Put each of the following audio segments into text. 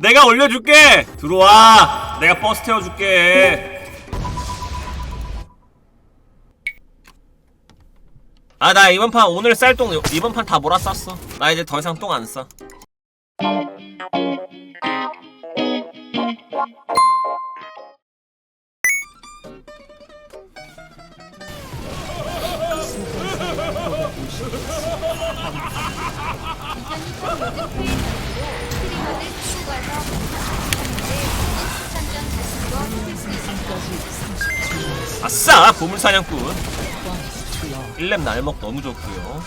내가 올려줄게. 들어와. 내가 버스 태워줄게. 아 나 이번 판 오늘 쌀똥 이번 판 다 몰아 쌌어. 나 이제 더 이상 똥 안 싸. 아싸 보물사냥꾼. 1렙 날먹 너무 좋고요.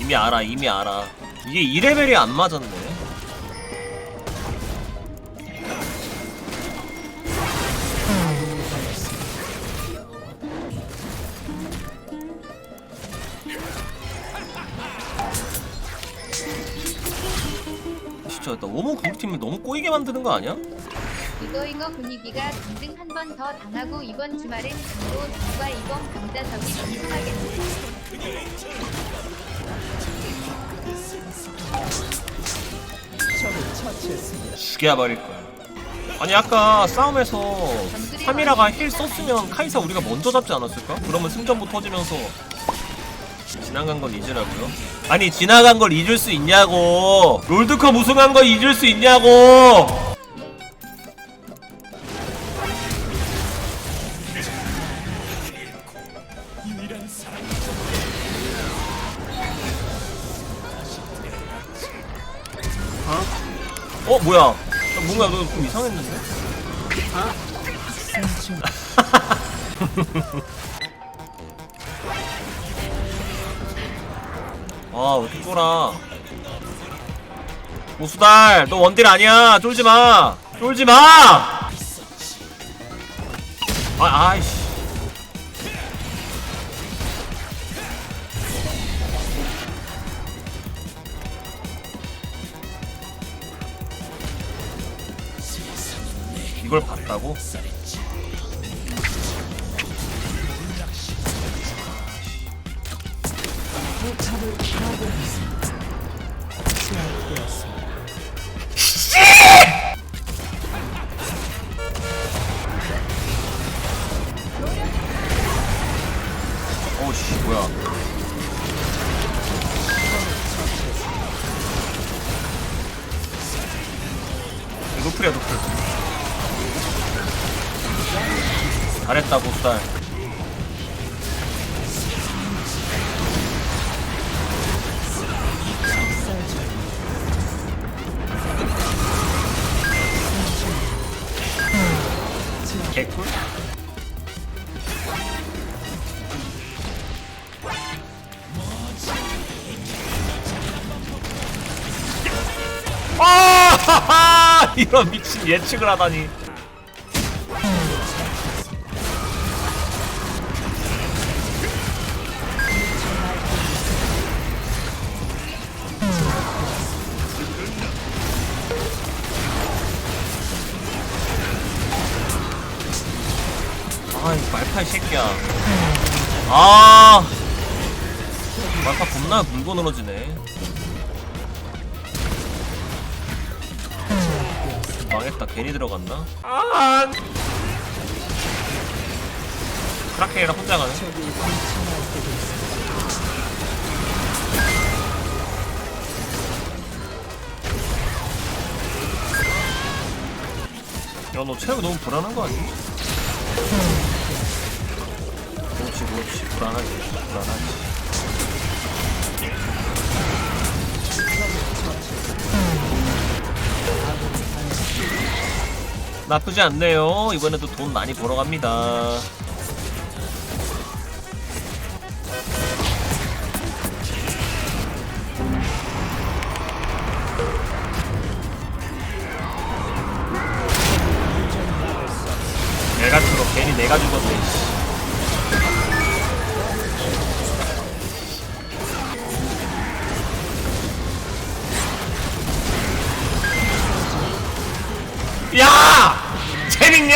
이미 알아 이미 알아. 이게 2레벨이 안 맞았네 너무 우리 팀을 너무 꼬이게 만드는 거 아니야? 이거 이거 분위기가 등등 한 번 더 당하고 이번 주말엔 강도 누가 이번 강자석이 이상하겠네. 죽여버릴 거야. 아니 아까 싸움에서 3이라가 힐 썼으면 카이사 우리가 먼저 잡지 않았을까? 그러면 승전부 터지면서 지나간 걸 잊으라고요? 아니 지나간 걸 잊을 수 있냐고. 롤드컵 우승한 걸 잊을 수 있냐고. 어? 뭐야? 나 뭔가 너좀 이상했는데? 아왜 이렇게 쫄아? 오수달 너 원딜 아니야. 쫄지마. 쫄지마. 아 아이씨. 이걸 봤다고? 어우씨 뭐야. 노플이야 노플. 잘했다 보스 이런 미친 예측을 하다니. 아이 말파 이 새끼야. 아. 말파 겁나 물고 늘어지네 망했다. 괜히 들어갔나? 아 크라켄이랑 혼자 가네? 야너 체력 너무 불안한 거 아니야? 그렇지 그렇지. 불안하지 불안하지 나쁘지 않네요. 이번에도 돈 많이 벌어 갑니다. 내가 죽어 괜히 내가 죽었네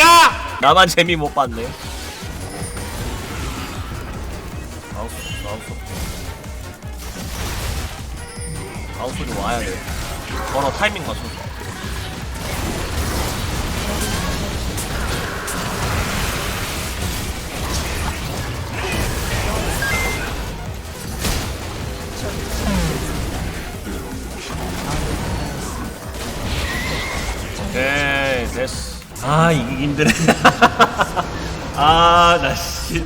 재밌냐? 나만 재미 못 봤네. 마우스 없죠. 아웃소리 와야 돼 걸어 타이밍 맞춰 오케이 됐어 아 이기기 힘드네. 아나 씨.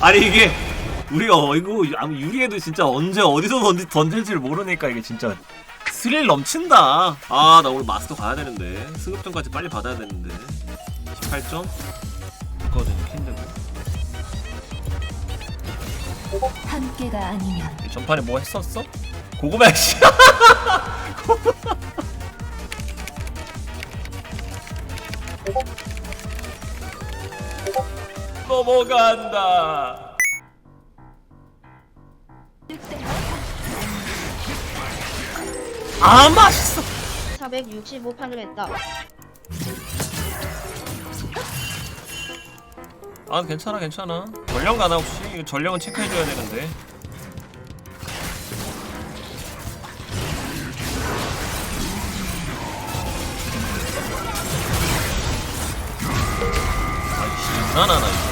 아니 이게 우리가 어, 이거 아무 유리해도 진짜 언제 어디서 던지, 던질지를 모르니까 이게 진짜 스릴 넘친다. 아 나 오늘 마스터 가야 되는데. 승급전까지 빨리 받아야 되는데. 18점? 있거든 킨드고 함께가 아니면. 이 전판에 뭐 했었어? 고구마 씨 넘어간다. 아 맛있어. 465판을 했다. 아 괜찮아 괜찮아. 전령 가나 혹시? 이거 전령은 체크해줘야 되는데. 장난하나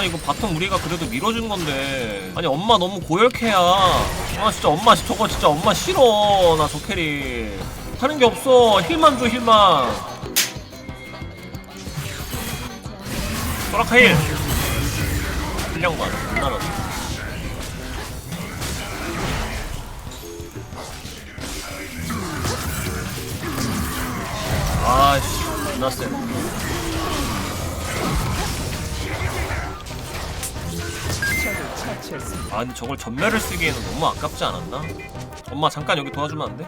아니 이거 바텀 우리가 그래도 밀어준 건데. 아니 엄마 너무 고열캐야. 아 진짜 엄마 저거 진짜 엄마 싫어. 나 저 캐리. 하는 게 없어. 힐만 줘 힐만. 소라카 힐. 힐량만 없어 아씨. 존나 쎄 아 근데 저걸 전멸을 쓰기에는 너무 아깝지 않았나? 엄마 잠깐 여기 도와주면 안 돼?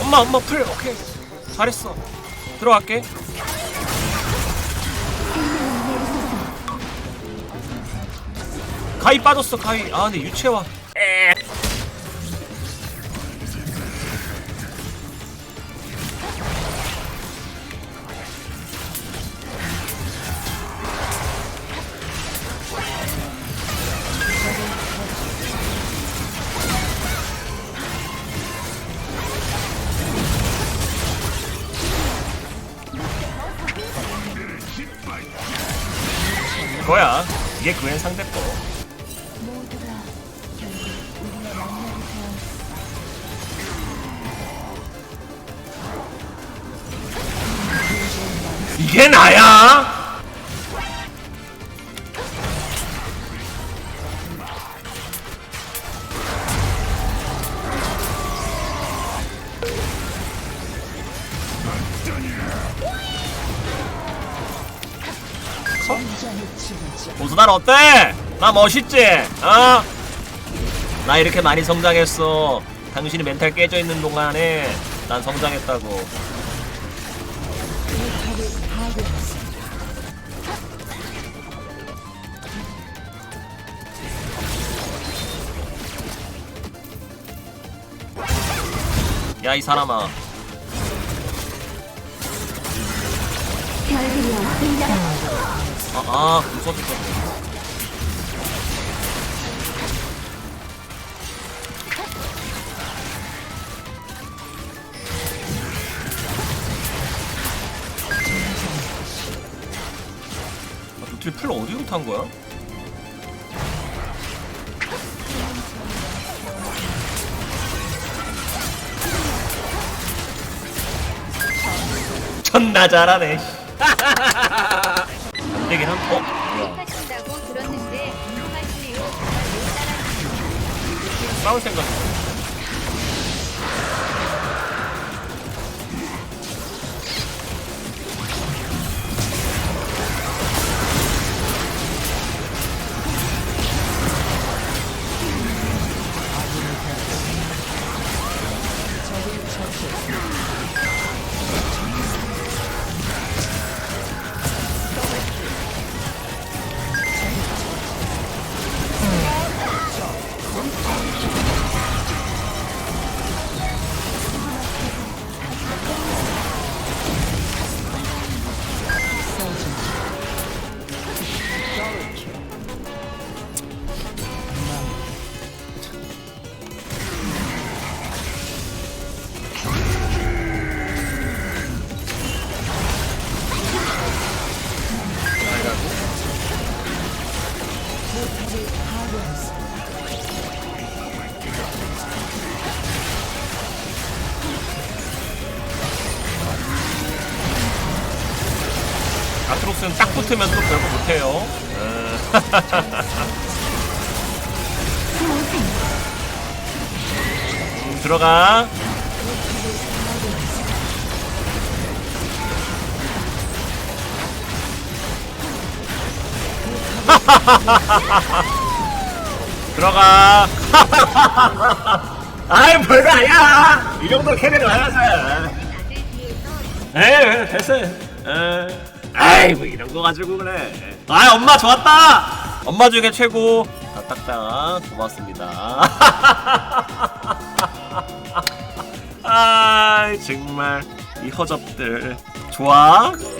엄마 엄마 풀! 오케이. 잘했어. 들어갈게 가위 빠졌어 가위. 아 근데 유채화. 에. 그거야. 이게 그앤 상대 거 이게 나야? 보수달 어때? 나 멋있지? 어? 나 이렇게 많이 성장했어. 당신이 멘탈 깨져 있는 동안에 난 성장했다고. 야 이 사람아 아아 무서웠을 것 같아 아, 노틸 풀 어디로 탄 거야? 존나 잘하네. 되긴 한 어? 싸울 생각. 아트록스는 딱 붙으면 또 별거 못해요. 음, 들어가. 들어가. 아이 별거 아니야. 이 정도 캐리를 해야지. 다들 뒤에서 에이 됐어 에 아이 뭐 이런 거 가지고 그래. 아 엄마 좋았다! 엄마 중에 최고. 다딱딱. 고맙습니다. 아이 정말 이 허접들. 좋아? 그리고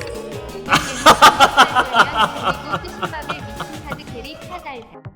뜨신밥에 미친 카드 캐리 카달다.